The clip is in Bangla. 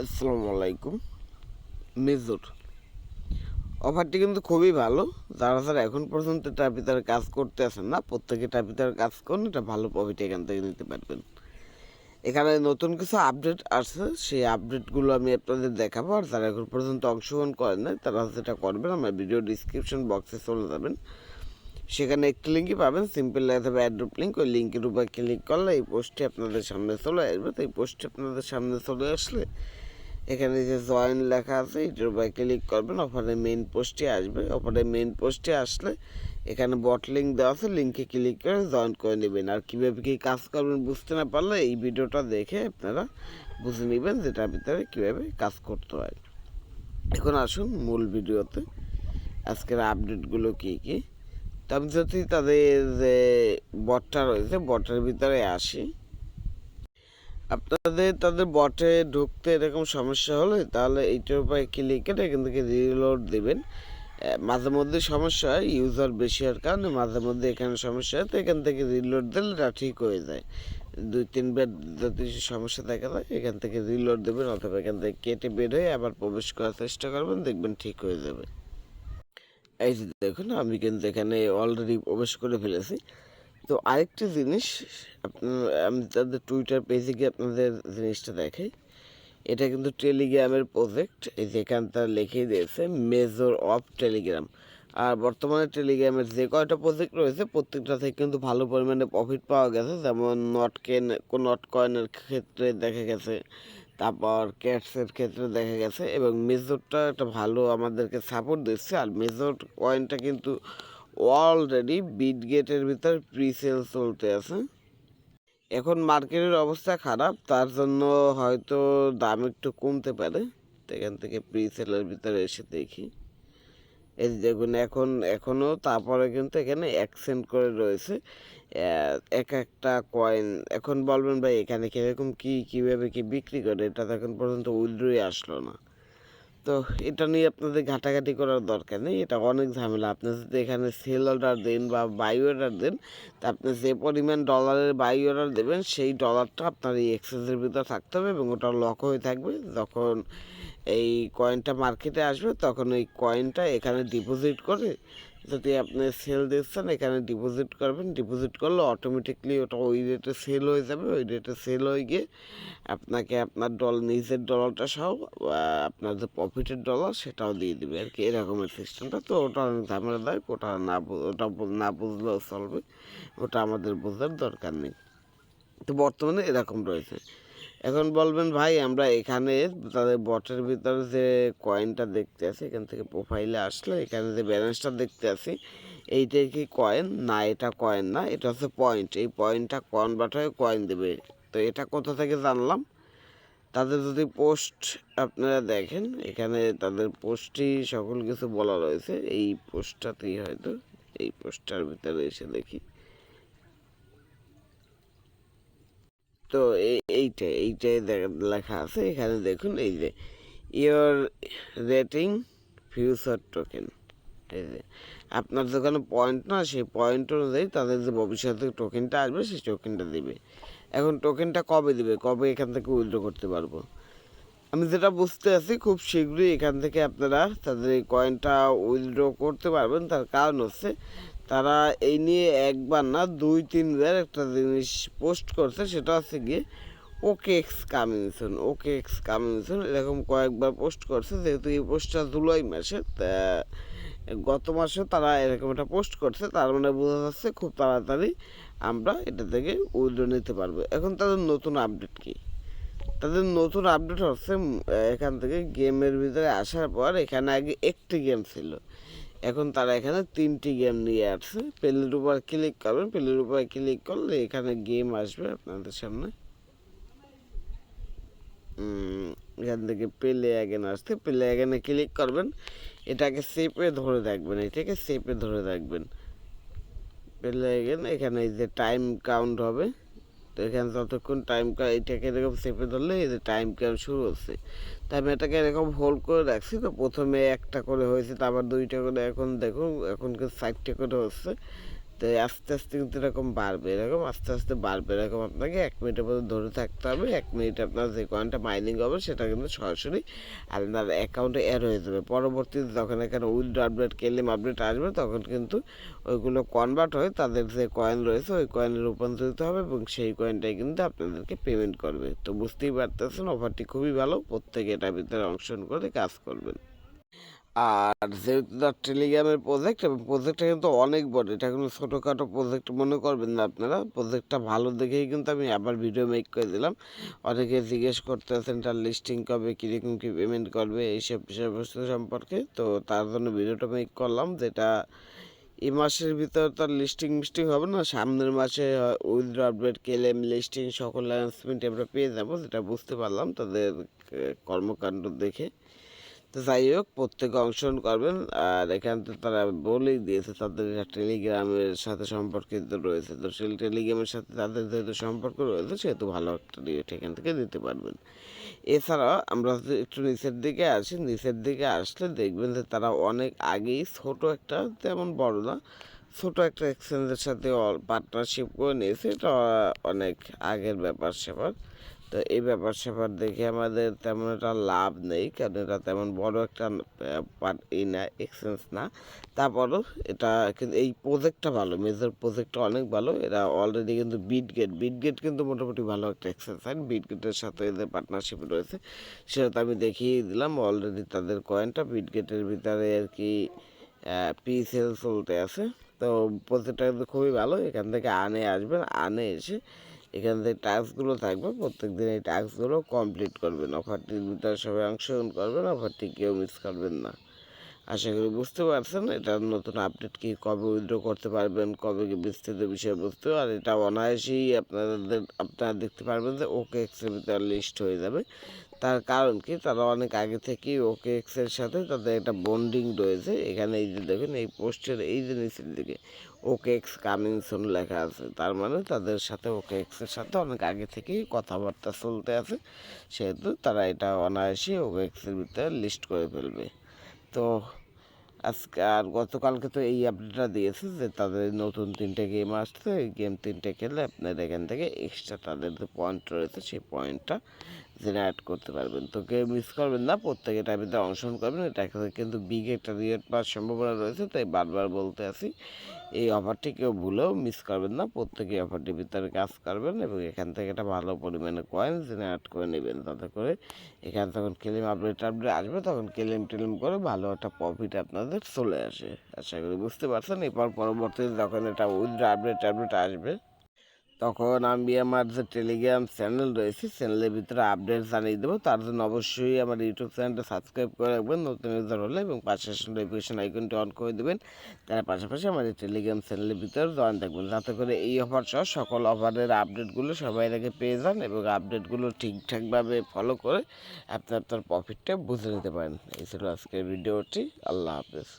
আসসালামু আলাইকুম মেজর অফারটি কিন্তু খুবই ভালো। যারা যারা এখন পর্যন্ত টাপিতার কাজ করতে আসেন না, প্রত্যেকে টাপিতার কাজ করুন, এটা ভালো প্রফিট এখান থেকে নিতে পারবেন। এখানে নতুন কিছু আপডেট আসছে, সেই আপডেটগুলো আমি আপনাদের দেখাবো। আর যারা এখন পর্যন্ত অংশগ্রহণ করেন না তারা যেটা করবেন, আমার ভিডিও ডিসক্রিপশন বক্সে চলে যাবেন। সেখানে একটি লিঙ্কই পাবেন সিম্পল থাকবে অ্যাড্রপ লিঙ্ক ওই লিঙ্কের উপর ক্লিক করলে এই পোস্টটি আপনাদের সামনে চলে আসবে। তো এই পোস্টটি আপনাদের সামনে চলে আসলে এখানে যে জয়েন লেখা আছে, এটার উপর ক্লিক করবেন অফারের মেইন পোস্টে আসবে। অফারের মেইন পোস্টে আসলে এখানে বট লিঙ্ক দেওয়া আছে লিঙ্কে ক্লিক করে জয়েন করে নেবেন। আর কীভাবে কী কাজ করবেন বুঝতে না পারলে এই ভিডিওটা দেখে আপনারা বুঝে নেবেন যেটার ভিতরে কীভাবে কাজ করতে হয়। এখন আসুন মূল ভিডিওতে, আজকের আপডেটগুলো কী কী? তো আমি যদি তাদের যে বটটা রয়েছে বটের ভিতরে আসি। আপনাদের, তাদের বটে ঢুকতে এরকম সমস্যা হলে তাহলে এইটার উপরে ক্লিক করে এখান থেকে রিলোড দেবেন? মাঝে মধ্যে সমস্যা হয় ইউজার বেশি হওয়ার কারণে মাঝে মধ্যে এখানে সমস্যা হয়, তো এখান থেকে রিলোড দিলে এটা ঠিক হয়ে যায়। দুই তিনবার যদি সমস্যা দেখা যায় এখান থেকে রিলোড দেবেন, অথবা এখান থেকে কেটে বের হয়ে আবার প্রবেশ করার চেষ্টা করবেন, দেখবেন ঠিক হয়ে যাবে। এই যে দেখুন, আমি কিন্তু এখানে অলরেডি প্রবেশ করে ফেলেছি। তো আরেকটি জিনিস আমি তাদের টুইটার পেজে গিয়ে আপনাদের জিনিসটা দেখাই। এটা কিন্তু টেলিগ্রামের প্রজেক্ট এই যে এখানে তারা লিখেই দিয়েছে মেজর অফ টেলিগ্রাম আর বর্তমানে টেলিগ্রামের যে কয়টা প্রজেক্ট রয়েছে, প্রত্যেকটা থেকে কিন্তু ভালো পরিমাণে প্রফিট পাওয়া গেছে। যেমন নট কেন নট কয়েনের ক্ষেত্রে দেখা গেছে, তারপর ক্যাটসের ক্ষেত্রে দেখা গেছে, এবং মেজরটা একটা ভালো আমাদেরকে সাপোর্ট দিচ্ছে। আর মেজর কয়েনটা কিন্তু অলরেডি বিট গেটের ভিতর প্রি সেল চলতে আছে। এখন মার্কেটের অবস্থা খারাপ, তার জন্য হয়তো দাম একটু কমতে পারে। এখান থেকে প্রি সেলের ভিতরে এসে দেখি। এই দেখুন, এখন এখনও তারপরে কিন্তু এখানে অ্যাকসেন্ট করে রয়েছে। এক একটা কয়েন এখন বলবেন ভাই, এখানে কীরকম কী, কীভাবে কি বিক্রি করে? এটা তো এখন পর্যন্ত উইলড্রই আসলো না। তো এটা নিয়ে আপনাদের ঘাটাঘাটি করার দরকার নেই, এটা অনেক ঝামেলা। আপনি যদি এখানে সেল অর্ডার দেন বা বাই অর্ডার দেন, তা আপনি যে পরিমাণ ডলারের বাই অর্ডার দেবেন, সেই ডলারটা আপনার এই এক্সচেঞ্জের ভিতরে থাকতে হবে এবং ওটা লক হয়ে থাকবে। যখন এই কয়েনটা মার্কেটে আসবে, তখন এই কয়েনটা এখানে ডিপোজিট করে যদি আপনি সেল দিচ্ছেন, এখানে ডিপোজিট করবেন। ডিপোজিট করলে অটোমেটিকলি ওটা ওই রেটে সেল হয়ে যাবে। ওই রেটে সেল হয়ে গিয়ে আপনাকে আপনার ডল নিজের ডলারটা সহ আপনার যে প্রফিটের ডলার সেটাও দিয়ে দেবে। আর কি এরকমের সিস্টেমটা তো ওটা অনেক ঝামেলা দেয় ওটা না ওটা না বুঝলেও চলবে। ওটা আমাদের বোঝার দরকার নেই। তো বর্তমানে এরকম রয়েছে। এখন বলবেন ভাই, আমরা এখানে তাদের বটের ভিতরে যে কয়েনটা দেখতে আছি, এখান থেকে প্রোফাইলে আসলে এখানে যে ব্যালেন্সটা দেখতে আছি এইটাই কি কয়েন না, এটা কয়েন না, এটা হচ্ছে পয়েন্ট এই পয়েন্টটা কনভার্ট হয়ে কয়েন দেবে। তো এটা কোথা থেকে জানলাম? তাদের যদি পোস্ট আপনারা দেখেন, এখানে তাদের পোস্টই সকল কিছু বলা রয়েছে। এই পোস্টটাতেই হয়তো, এই পোস্টটার ভিতরে এসে দেখি। তো এই এইটা এইটাই লেখা আছে, এখানে দেখুন, এই যে ইয়োর রেটিং ফিউচার টোকেন এই যে, আপনার যেখানে পয়েন্ট না, সেই পয়েন্ট অনুযায়ী তাদের যে ভবিষ্যতে টোকেনটা আসবে, সেই টোকেনটা দিবে। এখন টোকেনটা কবে দিবে? কবে এখান থেকে উইথড্র করতে পারব? আমি যেটা বুঝতে আছি, খুব শীঘ্রই এখান থেকে আপনারা তাদের এই কয়েনটা উইথড্র করতে পারবেন, তার কারণ হচ্ছে তারা এই নিয়ে একবার না দুই তিনবার একটা জিনিস পোস্ট করছে, সেটা হচ্ছে গিয়ে ওকে এক্স কামিংসন ওকে এক্স কামিংসন এরকম কয়েকবার পোস্ট করছে, যেহেতু এই পোস্টটা জুলাই মাসে গত মাসে তারা এরকম একটা পোস্ট করছে, তার মানে বোঝা যাচ্ছে খুব তাড়াতাড়ি আমরা এটা থেকে উইথড্র নিতে পারব। এখন তাদের নতুন আপডেট কী? তাদের নতুন আপডেট হচ্ছে এখান থেকে গেমের ভিতরে আসার পর এখানে আগে একটি গেম ছিল। এখন তারা এখানে তিনটি গেম নিয়ে আসছে। পেলের উপর ক্লিক করবেন পেলের উপর ক্লিক করলে এখানে গেম আসবে আপনাদের সামনে। এখান থেকে পেলে অ্যাগেন আসতে পেলে অ্যাগেনে ক্লিক করবেন। এটাকে সেপে ধরে রাখবেন, এটাকে সেপে ধরে রাখবেন। পেলে অ্যাগেন এখানে এই যে টাইম কাউন্ট হবে। তো এখানে যতক্ষণ টাইম এটাকে এরকম চেপে ধরলে এই যে টাইম কার শুরু হচ্ছে তাই আমি এটাকে এরকম হোল্ড করে রাখছি, তো প্রথমে একটা করে হয়েছে, তারপর দুইটা করে, এখন দেখুন, এখন চারটে করে হচ্ছে। তো আস্তে আস্তে কিন্তু এরকম বাড়বে, এরকম আস্তে আস্তে বাড়বে, এরকম আপনাকে এক মিনিটের মধ্যে ধরে থাকতে হবে, এক মিনিট আপনার যে কয়েনটা মাইনিং হবে সেটা কিন্তু সরাসরি আপনার অ্যাকাউন্টে অ্যাড হয়ে যাবে। পরবর্তীতে যখন এখানে উইথ আপডেট কেলেম আপডেট আসবে, তখন কিন্তু ওইগুলো কনভার্ট হয়ে তাদের যে কয়েন রয়েছে, ওই কয়েনে রূপান্তরিত হবে এবং সেই কয়েনটাই কিন্তু আপনাদেরকে পেমেন্ট করবে। তো বুঝতেই পারতেছেন অফারটি খুবই ভালো, প্রত্যেকে এটার ভিতরে অংশগ্রহণ করে কাজ করবেন। আর যেহেতু তার টেলিগ্রামের প্রজেক্ট এবং প্রজেক্টটা কিন্তু অনেক বড়। এটা কোনো ছোটোখাটো প্রজেক্ট মনে করবেন না আপনারা। প্রজেক্টটা ভালো দেখেই কিন্তু আমি আবার ভিডিও মেক করে দিলাম। অনেকে জিজ্ঞেস করতেছেন, তার লিস্টিং কবে, কীরকম, কী পেমেন্ট করবে, এইসব বিষয়বস্তু সম্পর্কে। তো তার জন্য ভিডিওটা মেক করলাম, যেটা এই মাসের ভিতর তার লিস্টিং মিস্টিং হবে না। সামনের মাসে উইথড্র আপডেট কেলেম লিস্টিং সকল অ্যানাউন্সমেন্ট আমরা পেয়ে যাব, যেটা বুঝতে পারলাম। তাদের কর্মকাণ্ড দেখে। তো যাই হোক, প্রত্যেকে অংশগ্রহণ করবেন। আর এখান থেকে তারা বলেই দিয়েছে, তাদের টেলিগ্রামের সাথে সম্পর্কিত রয়েছে। তো সেই টেলিগ্রামের সাথে তাদের যেহেতু সম্পর্ক রয়েছে, সেহেতু ভালো একটা রেট এখান থেকে দিতে পারবেন। এছাড়াও আমরা যদি একটু নিচের দিকে আসি, নিচের দিকে আসলে দেখবেন যে তারা অনেক আগেই ছোট একটা, তেমন বড় না, ছোট একটা এক্সচেঞ্জের সাথে পার্টনারশিপ করে নিয়েছে। এটা অনেক আগের ব্যাপার স্যাপার তো এই ব্যাপার স্যাপার দেখে আমাদের তেমন একটা লাভ নেই, কারণ এটা তেমন বড় একটা ই না এক্সচেঞ্জ না। তারপরও এটা কিন্তু এই প্রজেক্টটা ভালো মেজর প্রজেক্টটা অনেক ভালো। এরা অলরেডি কিন্তু বিটগেট বিটগেট কিন্তু মোটামুটি ভালো একটা এক্সচেঞ্জ হয় বিটগেটের সাথে এদের পার্টনারশিপ রয়েছে। সেটা তো আমি দেখিয়ে দিলাম অলরেডি তাদের কয়েনটা বিটগেটের ভিতরে আর কি পি সেল চলতে আছে। তো প্রজেক্টটা কিন্তু খুবই ভালো, এখান থেকে আনে আসবেন, আনে এসে এখান থেকে টাস্কগুলো থাকবে প্রত্যেক দিন এই টাস্কগুলো কমপ্লিট করবেন। অফারটির ভিতরে সবাই অংশগ্রহণ করবেন অফারটি কেউ মিস করবেন না। আশা করি বুঝতে পারছেন, এটা নতুন আপডেট কি কবে উইথড্র করতে পারবেন, কবে কি বিস্তৃত বিষয়বস্তু আর এটা অনায়াসেই আপনাদের, আপনারা দেখতে পারবেন যে ওকে এক্সের ভিতরে লিস্ট হয়ে যাবে। তার কারণ কি? তারা অনেক আগে থেকেই ওকে এক্সের সাথে তাদের একটা বন্ডিং রয়েছে। এখানে এই যে দেখেন, এই পোস্টের এই যে নিচের দিকে ওকে এক্স কামিং সুন লেখা আছে। তার মানে তাদের সাথে ওকে এক্সের সাথে অনেক আগে থেকেই কথাবার্তা চলতে আছে। সেহেতু তারা এটা অনায়াসেই ওকে এক্সের ভিতরে লিস্ট করে ফেলবে। তো আজকে আর গতকালকে তো এই আপডেটটা দিয়েছে যে তাদের নতুন তিনটে গেম আসছে। গেম তিনটে খেলে আপনার এখান থেকে এক্সট্রা তাদের যে পয়েন্ট রয়েছে, সেই পয়েন্টটা জেনারেট করতে পারবেন। তো কেউ মিস করবেন না, প্রত্যেকে ভিতরে অংশগ্রহণ করবেন, এটা কিন্তু বিগ একটা রিয়েট পাওয়ার সম্ভাবনা রয়েছে, তাই বারবার বলতে আসি এই অফারটি কেউ ভুলেও মিস করবেন না, প্রত্যেকে অফারটির ভিতরে কাজ করবেন এবং এখান থেকে একটা ভালো পরিমাণে কয়েন জেনারেট করে নেবেন তাতে করে এখানে তখন ক্লেম আপডেট আপডেট আসবে, তখন ক্লেম টেলেম করে ভালো একটা প্রফিট আপনাদের চলে আসে। আশা করি বুঝতে পারছেন, এরপর পরবর্তীতে যখন এটা উইথড্র আপডেট আপডেট আসবে তখন আমি আমার যে টেলিগ্রাম চ্যানেল রয়েছে চ্যানেলের ভিতরে আপডেট জানিয়ে দেবো। তার জন্য অবশ্যই আমার ইউটিউব চ্যানেলটা সাবস্ক্রাইব করে রাখবেন, নতুন ইউজার হলে এবং পাশে নোটিফিকেশন আইকনটি অন করে দেবেন। তার পাশাপাশি আমার এই টেলিগ্রাম চ্যানেলের ভিতরে জয়েন থাকবেন। যাতে করে এই অফার সহ সকল অফারের আপডেটগুলো সবাই আগে পেয়ে যান এবং আপডেটগুলো ঠিকঠাকভাবে ফলো করে আপনি আপনার প্রফিটটা বুঝে নিতে পারেন। এই ছিল আজকের ভিডিওটি আল্লাহ হাফেজ।